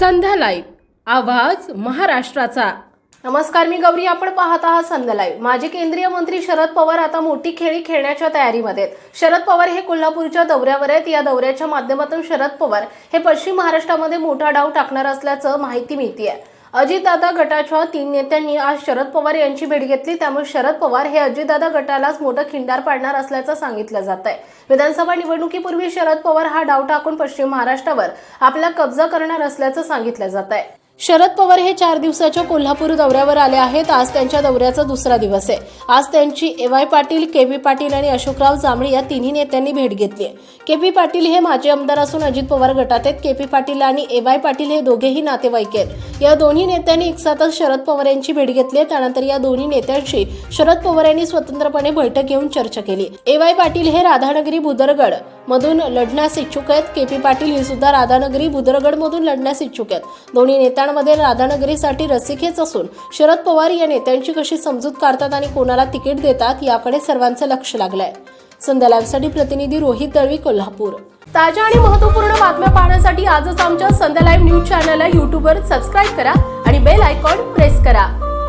संध्या live आवाज महाराष्ट्राचा. नमस्कार मी गौरी. आपण पाहत आहात संध्या लाईव्ह माजी केंद्रीय मंत्री शरद पवार आता मोठी खेळी खेळण्याच्या तयारीमध्ये आहेत. शरद पवार हे कोल्हापूरच्या दौऱ्यावर आहेत. या दौऱ्याच्या माध्यमातून शरद पवार हे पश्चिम महाराष्ट्रामध्ये मोठा डाव टाकणार असल्याचं माहिती मिळते आहे अजितदादा गटाच्या तीन नेत्यांनी आज शरद पवार यांची भेट घेतली. त्यामुळे शरद पवार हे अजितदादा गटालाच मोठं खिंडार पाडणार असल्याचं सांगितलं जात आहे विधानसभा निवडणुकीपूर्वी शरद पवार हा डाव टाकून पश्चिम महाराष्ट्रावर आपला कब्जा करणार असल्याचं सांगितलं जात आहे शरद पवार हे चार दिवसाच्या कोल्हापूर दौऱ्यावर आले आहेत. आज त्यांच्या दौऱ्याचा दुसरा दिवस आहे. आज त्यांची A Y Patil K P Patil आणि अशोकराव जांभळे या तिन्ही नेत्यांनी भेट घेतली आहे. के पी पाटील हे माजी आमदार असून अजित पवार गटात आहेत. के पी पाटील आणि ए वाय पाटील हे दोघेही नातेवाईक आहेत. या दोन्ही नेत्यांनी एकसाथच शरद पवार यांची भेट घेतली आहे. त्यानंतर या दोन्ही नेत्यांशी शरद पवार यांनी स्वतंत्रपणे बैठक घेऊन चर्चा केली. ए वाय पाटील हे राधानगरी बुदरगड मधून लढण्यास इच्छुक आहेत. के पी पाटील ही सुद्धा राधानगरी बुदरगडमधून लढण्यास इच्छुक आहेत. दोन्ही नेत्यांमध्ये राधानगरीसाठी रसिकेच असून शरद पवार या नेत्यांची कशी समजूत काढतात आणि कोणाला तिकीट देतात याकडे सर्वांचं लक्ष लागलंय. संध्या लाईव्हसाठी प्रतिनिधी रोहित दळवी कोल्हापूर. ताज्या आणि महत्त्वपूर्ण बातम्या पाहण्यासाठी आजच आमच्या संध्या लाईव्ह न्यूज चॅनलला यूट्यूबवर सबस्क्राईब करा आणि बेल आयकॉन प्रेस करा.